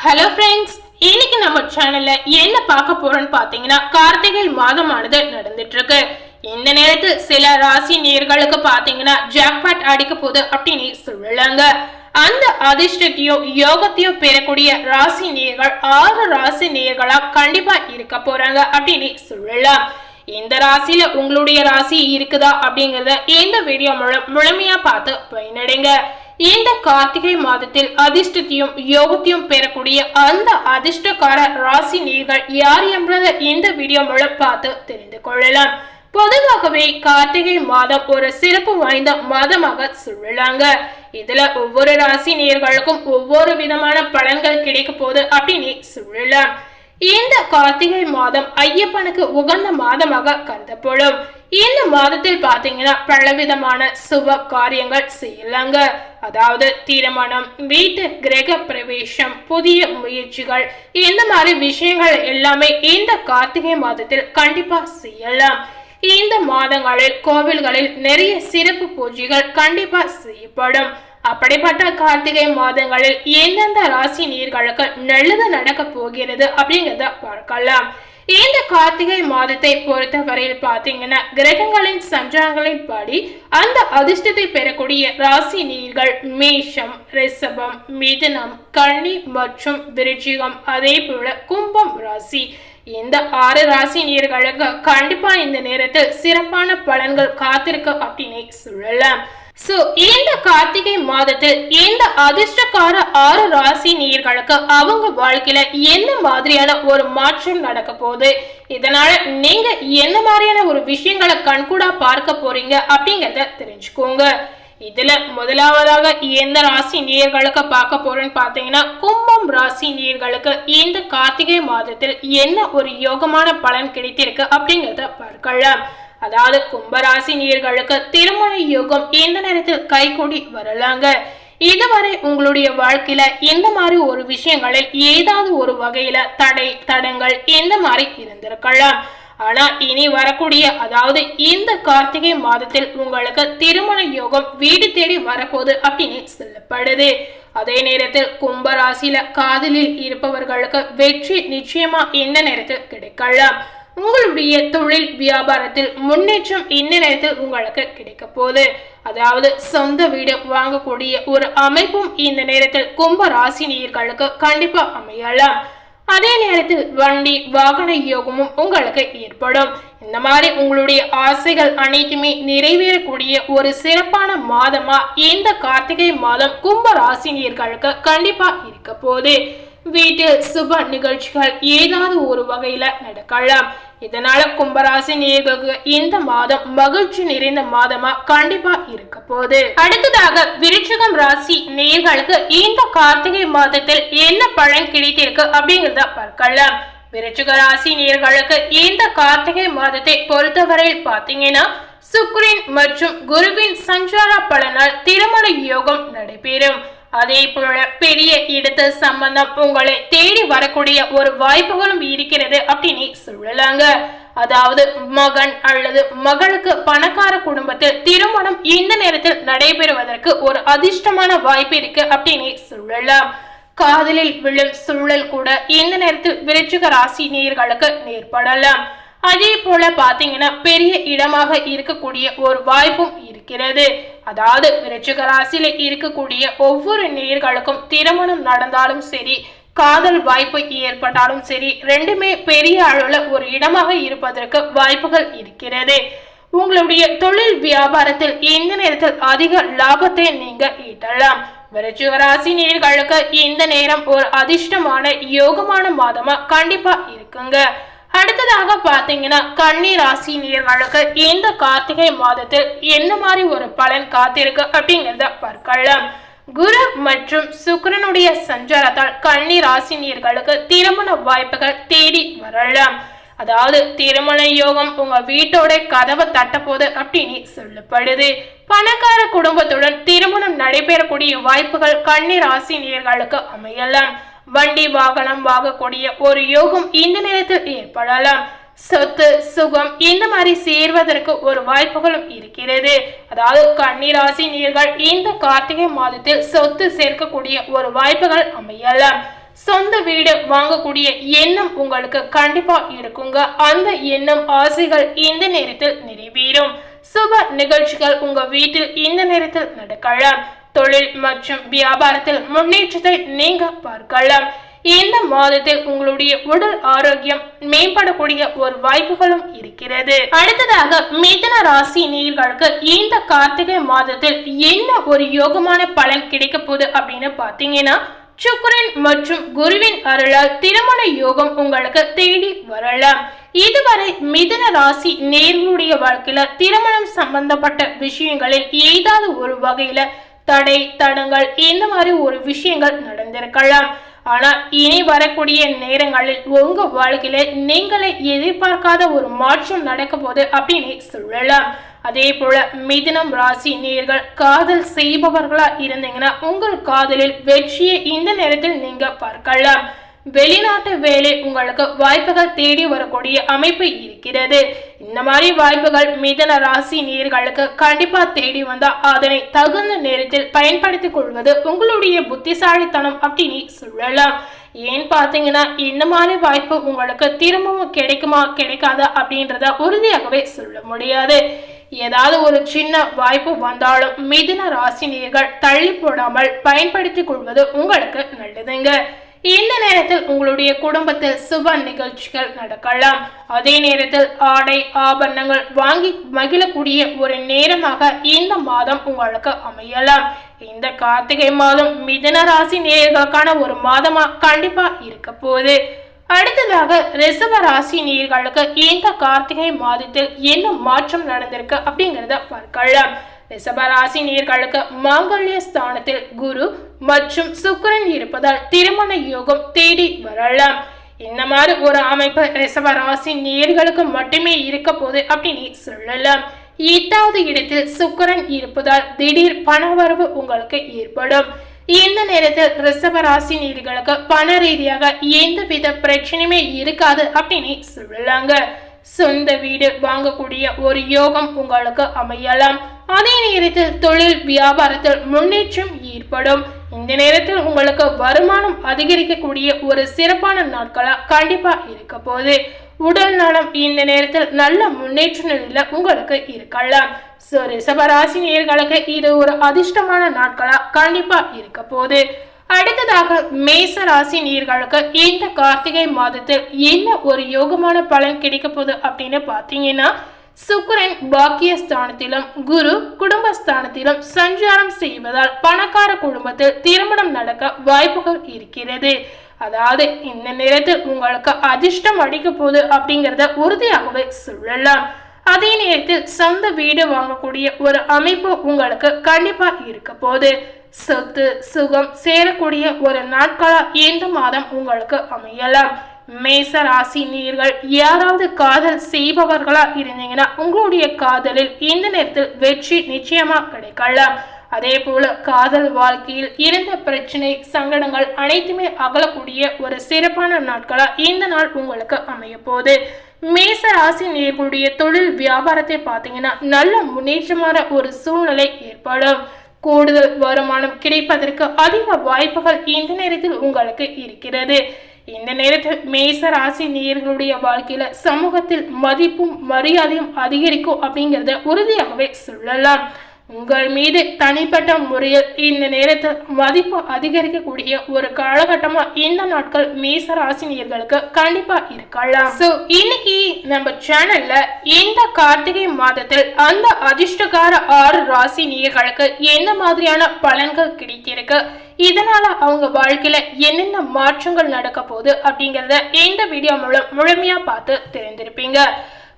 Hello friends இன்னைக்கு நம்ம சேனல்ல என்ன பார்க்க போறோம்னு பாத்தீங்கன்னா கார்த்திகை மாதமானது நடந்துட்டு இருக்கு இந்த நேரத்தில் சில ராசி நேர்களுக்கு பாத்தீங்கன்னா ஜாக்பாட் அடிக்க போகுது அப்படின்னு சொல்லலாங்க அந்த அதிர்ஷ்டத்தையும் யோகத்தையோ பெறக்கூடிய ராசி நேர்கள் ஆறு ராசி நேர்களா கண்டிப்பா இருக்க போறாங்க அப்படின்னு சொல்லலாம். இந்த ராசியில உங்களுடைய ராசி இருக்குதா அப்படிங்கறத இந்த வீடியோ மூலம் முழுமையா பார்த்து பயனடைங்க. இந்த கார்த்திகை மாதத்தில் அதிர்ஷ்டத்தையும் யோகத்தையும் பெறக்கூடிய அந்த அதிர்ஷ்டக்கார ராசி நீர்கள் யார் என்பதை இந்த வீடியோ மூலம் பார்த்து தெரிந்து கொள்ளலாம். பொதுவாகவே கார்த்திகை மாதம் ஒரு சிறப்பு வாய்ந்த மாதமாக சொல்லலாங்க. இதுல ஒவ்வொரு ராசி நேர்களுக்கும் ஒவ்வொரு விதமான பலன்கள் கிடைக்க போகுது அப்படின்னு சொல்லலாம். இந்த கார்த்திகை மாதம் ஐயப்பனுக்கு உகந்த மாதமாக கருதப்படும். இந்த மாதத்தில் பாத்தீங்கன்னா பலவிதமான சுப காரியங்கள் செய்யலாங்க. அதாவது திருமணம் வீட்டு கிரக பிரவேசம் புதிய முயற்சிகள் இந்த மாதிரி விஷயங்கள் எல்லாமே இந்த கார்த்திகை மாதத்தில் கண்டிப்பா செய்யலாம். இந்த மாதங்களில் கோவில்களில் நிறைய சிறப்பு பூஜைகள் கண்டிப்பா செய்யப்படும். அப்படிப்பட்ட கார்த்திகை மாதங்களில் எந்தெந்த ராசி நீர்களுக்கு நல்லது நடக்க போகிறது அப்படிங்கிறத பார்க்கலாம். இந்த கார்த்திகை மாதத்தை பொறுத்தவரையில் பார்த்தீங்கன்னா கிரகங்களின் சஞ்சாரங்களின் படி அந்த அதிர்ஷ்டத்தை பெறக்கூடிய ராசி நீர்கள் மேஷம் ரிஷபம் மிதுனம் கன்னி மற்றும் விருச்சிகம் அதே போல கும்பம் ராசி. இந்த ஆறு ராசி நீர்களுக்கு கண்டிப்பா இந்த நேரத்தில் சிறப்பான பலன்கள் காத்திருக்கு அப்படின்னு சொல்லலாம். சோ இந்த கார்த்திகை மாதத்தில் இந்த அதிர்ஷ்டக்கார ஆறு ராசி நீர்களுக்கு அவங்க வாழ்க்கையில என்ன மாதிரியான ஒரு மாற்றம் நடக்க போகுது? இதனால நீங்க என்ன மாதிரியான ஒரு விஷயங்களை கண்கூடா பார்க்க போறீங்க அப்படிங்கறத தெரிஞ்சுக்கோங்க. இதுல முதலாவதாக எந்த ராசி நேர்களுக்கு பார்க்க போறேன்னு பாத்தீங்கன்னா கும்பம் ராசி நேர்களுக்கு இந்த கார்த்திகை மாதத்தில் என்ன ஒரு யோகமான பலன் கிடைத்திருக்கு அப்படிங்கறத பார்க்கலாம். அதாவது கும்பராசினியர்களுக்கு திருமண யோகம் இந்த நேரத்தில் கைகூடி வரலாங்க? இதுவரை உங்களுடைய வாழ்க்கையில இந்த மாதிரி ஒரு விஷயங்களில் ஏதாவது ஒரு வகையில தடை தடங்கள் இந்த மாதிரி இருந்திருக்கலாம்? ஆனா இனி வரக்கூடிய அதாவது இந்த கார்த்திகை மாதத்தில் உங்களுக்கு திருமண யோகம் வீடு தேடி வரப்போகுது அப்படின்னு சொல்லப்படுது. அதே நேரத்தில் கும்பராசியில காதலில் இருப்பவர்களுக்கு வெற்றி நிச்சயமா இந்த நேரத்தில் கிடைக்கலாம்? உங்களுடைய தொழில் வியாபாரத்தில் முன்னேற்றம் இந்த நேரத்தில் உங்களுக்கு கிடைக்க போகுது? அதாவது சொந்த வீடு வாங்கக்கூடிய ஒரு அமைப்பும் இந்த நேரத்தில் கும்ப ராசி நேயர்களுக்கு கண்டிப்பா அமையலாம். அதே நேரத்தில் வண்டி வாகன யோகமும் உங்களுக்கு ஏற்படும். இந்த மாதிரி உங்களுடைய ஆசைகள் அனைத்துமே நிறைவேறக்கூடிய ஒரு சிறப்பான மாதமா இந்த கார்த்திகை மாதம் கும்ப ராசினியர்களுக்கு கண்டிப்பா இருக்க போகுது. வீட்டில் சுப நிகழ்ச்சிகள் ஏதாவது ஒரு வகையில நடக்கலாம். இதனால கும்பராசி நேர்களுக்கு இந்த மாதம் மகிழ்ச்சி நிறைந்த மாதமா கண்டிப்பா இருக்க போகுது. அடுத்ததாக விருச்சிகம் ராசி நேர்களுக்கு இந்த கார்த்திகை மாதத்தில் என்ன பலன் கிடைத்திருக்கு அப்படிங்கிறத பார்க்கலாம். விருச்சிக ராசி நேர்களுக்கு இந்த கார்த்திகை மாதத்தை பொறுத்தவரையில் பார்த்தீங்கன்னா சுக்ரின் மற்றும் குருவின் சஞ்சார பலனால் திருமண யோகம் நடைபெறும். அதே போல பெரிய இடத்து சம்பந்தம் உங்களை தேடி வரக்கூடிய ஒரு வாய்ப்புகளும் இருக்கிறது அப்படின்னு சொல்லலாங்க. அதாவது மகன் அல்லது மகளுக்கு பணக்கார குடும்பத்தில் திருமணம் இந்த நேரத்தில் நடைபெறுவதற்கு ஒரு அதிர்ஷ்டமான வாய்ப்பு இருக்கு அப்படின்னு சொல்லலாம். காதலில் விழும் சூழல் கூட இந்த நேரத்தில் விருச்சிக ராசி நேர்களுக்கு நேர்படலாம் அதே போல பாத்தீங்கன்னா பெரிய இடமாக இருக்கக்கூடிய ஒரு வாய்ப்பும் இருக்கிறது. அதாவது ரிச்சிகராசியில இருக்கக்கூடிய ஒவ்வொரு நேர்களுக்கும் திருமணம் நடந்தாலும் சரி காதல் வாய்ப்பு ஏற்பட்டாலும் சரி ரெண்டுமே பெரிய அளவுல ஒரு இடமாக இருப்பதற்கு வாய்ப்புகள் இருக்கிறது. உங்களுடைய தொழில் வியாபாரத்தில் இந்த நேரத்தில் அதிக லாபத்தை நீங்க ஈட்டலாம். விருச்சிகராசி நேர்களுக்கு இந்த நேரம் ஒரு அதிர்ஷ்டமான யோகமான மாதமா கண்டிப்பா இருக்குங்க. அடுத்ததாக பார்த்தீங்கன்னா கன்னி ராசி நேர்களுக்கு இந்த கார்த்திகை மாதத்தில் என்ன மாதிரி ஒரு பலன் காத்திருக்கு அப்படிங்கிறத பார்க்கலாம். குரு மற்றும் சுக்கரனுடைய சஞ்சாரத்தால் கன்னி ராசி நேர்களுக்கு திருமண வாய்ப்புகள் தேடி வரலாம். அதாவது திருமண யோகம் உங்க வீட்டோட கதவை தட்டப்போது அப்படின்னு சொல்லப்படுது. பணக்கார குடும்பத்துடன் திருமணம் நடைபெறக்கூடிய வாய்ப்புகள் கன்னி ராசி நேர்களுக்கு அமையலாம். வண்டி வாகனம் வாங்கக்கூடிய ஒரு யோகம் இந்த நேரத்தில் ஏற்படலாம். சொத்து சுகம் இந்த மாதிரி சேர்வதற்கு ஒரு வாய்ப்புகளும் இருக்கிறது. அதாவது கன்னிராசி நீர்கள் இந்த கார்த்திகை மாதத்தில் சொத்து சேர்க்கக்கூடிய ஒரு வாய்ப்புகள் அமையலாம். சொந்த வீடு வாங்கக்கூடிய எண்ணம் உங்களுக்கு கண்டிப்பா இருக்குங்க. அந்த எண்ணம் ஆசைகள் இந்த நேரத்தில் நிறைவேறும். சுப நிகழ்ச்சிகள் உங்க வீட்டில் இந்த நேரத்தில் நடக்கலாம். தொழில் மற்றும் வியாபாரத்தில் முன்னேற்றத்தை நீங்க பார்க்கலாம். இந்த மாதத்தில் உங்களுடைய உடல் ஆரோக்கியம் மேம்படக்கூடிய ஒரு வாய்ப்புகளும் இருக்கிறது. அடுத்ததாக மிதன ராசி நீர்களுக்கு இந்த கார்த்திகை மாதத்தில் என்ன ஒரு யோகமான பலன் கிடைக்க போகுது அப்படின்னு பாத்தீங்கன்னா சுக்கரன் மற்றும் குருவின் அருளால் திருமண யோகம் உங்களுக்கு தேடி வரலாம். இதுவரை மிதன ராசி நேர்களுடைய வாழ்க்கையில திருமணம் சம்பந்தப்பட்ட விஷயங்களில் ஏதாவது ஒரு வகையில தடை தடங்கள் இந்த மாதிரி ஒரு விஷயங்கள் நடந்திருக்கலாம். ஆனா இனி வரக்கூடிய நேரங்களில் உங்க வாழ்க்கையில நீங்களே எதிர்பார்க்காத ஒரு மாற்றம் நடக்க போது அப்படின்னு சொல்லலாம். அதே போல மிதினம் ராசி நேர்கள் காதல் செய்பவர்களா இருந்தீங்கன்னா உங்கள் காதலில் வெற்றியை இந்த நேரத்தில் நீங்க பார்க்கலாம். வெளிநாட்டு வேலை உங்களுக்கு வாய்ப்புகள் தேடி வரக்கூடிய அமைப்பு இருக்கிறது. இந்த மாதிரி வாய்ப்புகள் மிதன ராசி நீர்களுக்கு கண்டிப்பா தேடி வந்தா அதனை தகுந்த நேரத்தில் பயன்படுத்திக் கொள்வது உங்களுடைய புத்திசாலித்தனம் அப்படின்னு சொல்லலாம். ஏன் பார்த்தீங்கன்னா இந்த மாதிரி வாய்ப்பு உங்களுக்கு திரும்பவும் கிடைக்குமா கிடைக்காதா அப்படின்றத உறுதியாகவே சொல்ல முடியாது. ஏதாவது ஒரு சின்ன வாய்ப்பு வந்தாலும் மிதுன ராசினியர்கள் தள்ளி போடாமல் பயன்படுத்திக் கொள்வது உங்களுக்கு நல்லதுங்க. இந்த நேரத்தில் உங்களுடைய குடும்பத்தில் சுப நிகழ்ச்சிகள் நடக்கலாம். அதே நேரத்தில் ஆடை ஆபரணங்கள் வாங்கி மகிழக்கூடிய ஒரு நேரமாக இந்த மாதம் உங்களுக்கு அமையலாம். இந்த கார்த்திகை மாதம் மிதன ராசி நேர்களுக்கான ஒரு மாதமா கண்டிப்பா இருக்க போகுது. அடுத்ததாக ரிசவ ராசி நீர்களுக்கு இந்த கார்த்திகை மாதத்தில் என்ன மாற்றம் நடந்திருக்கு அப்படிங்கிறத பார்க்கலாம். ரிஷபராசி நீர்களுக்கு மாங்கல்ய ஸ்தானத்தில் குரு மற்றும் சுக்கரன் இருப்பதால் திருமண யோகம் தேடி வரலாம். இந்த மாதிரி ஒரு அமைப்பு ரிஷபராசி நேர்களுக்கு மட்டுமே இருக்க போது அப்படின்னு சொல்லலாம். எட்டாவது இடத்தில் சுக்கரன் இருப்பதால் திடீர் பணவரவு உங்களுக்கு ஏற்படும். இந்த நேரத்தில் ரிஷபராசி நேர்களுக்கு நீர்களுக்கு பண ரீதியாக எந்த வித பிரச்சனையுமே இருக்காது அப்படின்னு சொல்லலாங்க. சொந்த வீடு வாங்கக்கூடிய ஒரு யோகம் உங்களுக்கு அமையலாம். அதே நேரத்தில் தொழில் வியாபாரத்தில் முன்னேற்றம் ஏற்படும். இந்த நேரத்தில் உங்களுக்கு வருமானம் அதிகரிக்கக்கூடிய ஒரு சிறப்பான நாட்களா கண்டிப்பா இருக்க போகுது. உடல் நலம் இந்த நேரத்தில் நல்ல முன்னேற்ற நிலையில உங்களுக்கு இருக்கலாம். ஸோ ரிஷபராசி நேர்களுக்கு இது ஒரு அதிர்ஷ்டமான நாட்களா கண்டிப்பா இருக்க போகுது. அடுத்ததாக மேச ராசி நீர்களுக்கு இந்த கார்த்திகை மாதத்தில் என்ன ஒரு யோகமான பலன் கிடைக்க போகுது அப்படின்னு பார்த்தீங்கன்னா சுக்கரன் பாக்கியஸ்தானத்திலும் குரு குடும்பஸ்தானத்திலும் சஞ்சாரம் செய்வதால் பணக்கார குடும்பத்தில் திருமணம் நடக்க வாய்ப்புகள் இருக்கிறது. அதாவது இந்த நேரத்தில் உங்களுக்கு அதிர்ஷ்டம் அடிக்க போகுது அப்படிங்கிறத உறுதியாகவே சொல்லலாம். அதே நேரத்தில் சொந்த வீடு வாங்கக்கூடிய ஒரு அமைப்பு உங்களுக்கு கண்டிப்பா இருக்க போகுது. சொத்து சுகம் சேரக்கூடிய ஒரு நாட்களாக இந்த மாதம் உங்களுக்கு அமையலாம். மேச ராசி நீர்கள் யாராவது காதல் செய்பவர்களா இருந்தீங்கன்னா உங்களுடைய காதலில் இந்த நேரத்தில் வெற்றி நிச்சயமா கிடைக்கலாம். அதே போல காதல் வாழ்க்கையில் இருந்த பிரச்சனை சங்கடங்கள் அனைத்துமே அகலக்கூடிய ஒரு சிறப்பான நாட்களா இந்த நாள் உங்களுக்கு அமைய போகுது மேச ராசி நேர்களுடைய தொழில் வியாபாரத்தை பார்த்தீங்கன்னா நல்ல முன்னேற்றமான ஒரு சூழ்நிலை ஏற்படும். கூடுதல் வருமானம் கிடைப்பதற்கு அதிக வாய்ப்புகள் இந்த நேரத்தில் உங்களுக்கு இருக்கிறது. இந்த நேரத்தில் மேச ராசி நேர்களுடைய வாழ்க்கையில சமூகத்தில் மதிப்பும் மரியாதையும் அதிகரிக்கும் அப்படிங்கிறத உறுதியாகவே சொல்லலாம். உங்கள் மீது தனிப்பட்ட முறையில் இந்த நேரத்தில் மதிப்பு அதிகரிக்கக்கூடிய ஒரு காலகட்டமா இந்த நாட்கள் மேச ராசினியர்களுக்கு கண்டிப்பா இருக்கலாம். ஸோ இன்னைக்கு நம்ம சேனல்ல இந்த கார்த்திகை மாதத்தில் அந்த அதிர்ஷ்டகார ஆறு ராசினியர்களுக்கு என்ன மாதிரியான பலன்கள் கிடைத்திருக்கு இதனால அவங்க வாழ்க்கையில என்னென்ன மாற்றங்கள் நடக்க போகுது அப்படிங்கறத இந்த வீடியோ மூலம் முழுமையா பார்த்து தெரிந்திருப்பீங்க.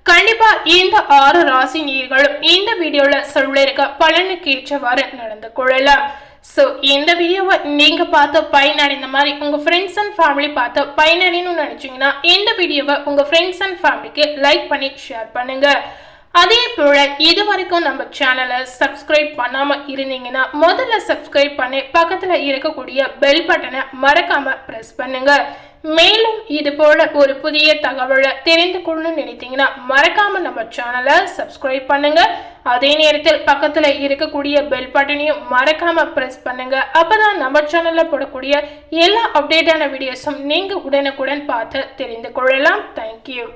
கண்டிப்பா இந்த ஆறு ராசி நீர்களும் இந்த வீடியோல சொல்லிருக்க பலனுக்கு ஏற்றவாறு நடந்து கொள்ளலாம். ஸோ இந்த வீடியோவை நீங்கள் பார்த்து பயனடைந்த மாதிரி உங்கள் ஃப்ரெண்ட்ஸ் அண்ட் ஃபேமிலி பார்த்து பயனடையணும்னு நினச்சிங்கன்னா இந்த வீடியோவை உங்கள் ஃப்ரெண்ட்ஸ் அண்ட் ஃபேமிலிக்கு லைக் பண்ணி ஷேர் பண்ணுங்கள் அதே போல் இது வரைக்கும் நம்ம சேனலை சப்ஸ்கிரைப் பண்ணாமல் இருந்தீங்கன்னா முதல்ல சப்ஸ்கிரைப் பண்ணி பக்கத்தில் இருக்கக்கூடிய பெல் பட்டனை மறக்காமல் ப்ரெஸ் பண்ணுங்கள் மேலும் இது போல ஒரு புதிய தகவலை தெரிந்து கொள்ளணும்னு நினைத்தீங்கன்னா மறக்காம நம்ம சேனலை சப்ஸ்கிரைப் பண்ணுங்க. அதே நேரத்தில் பக்கத்தில் இருக்கக்கூடிய பெல் பட்டனையும் மறக்காம ப்ரெஸ் பண்ணுங்க. அப்பதான் நம்ம சேனலில் போடக்கூடிய எல்லா அப்டேட்டான வீடியோஸும் நீங்கள் உடனுக்குடன் பார்த்து தெரிந்து கொள்ளலாம். தேங்க்யூ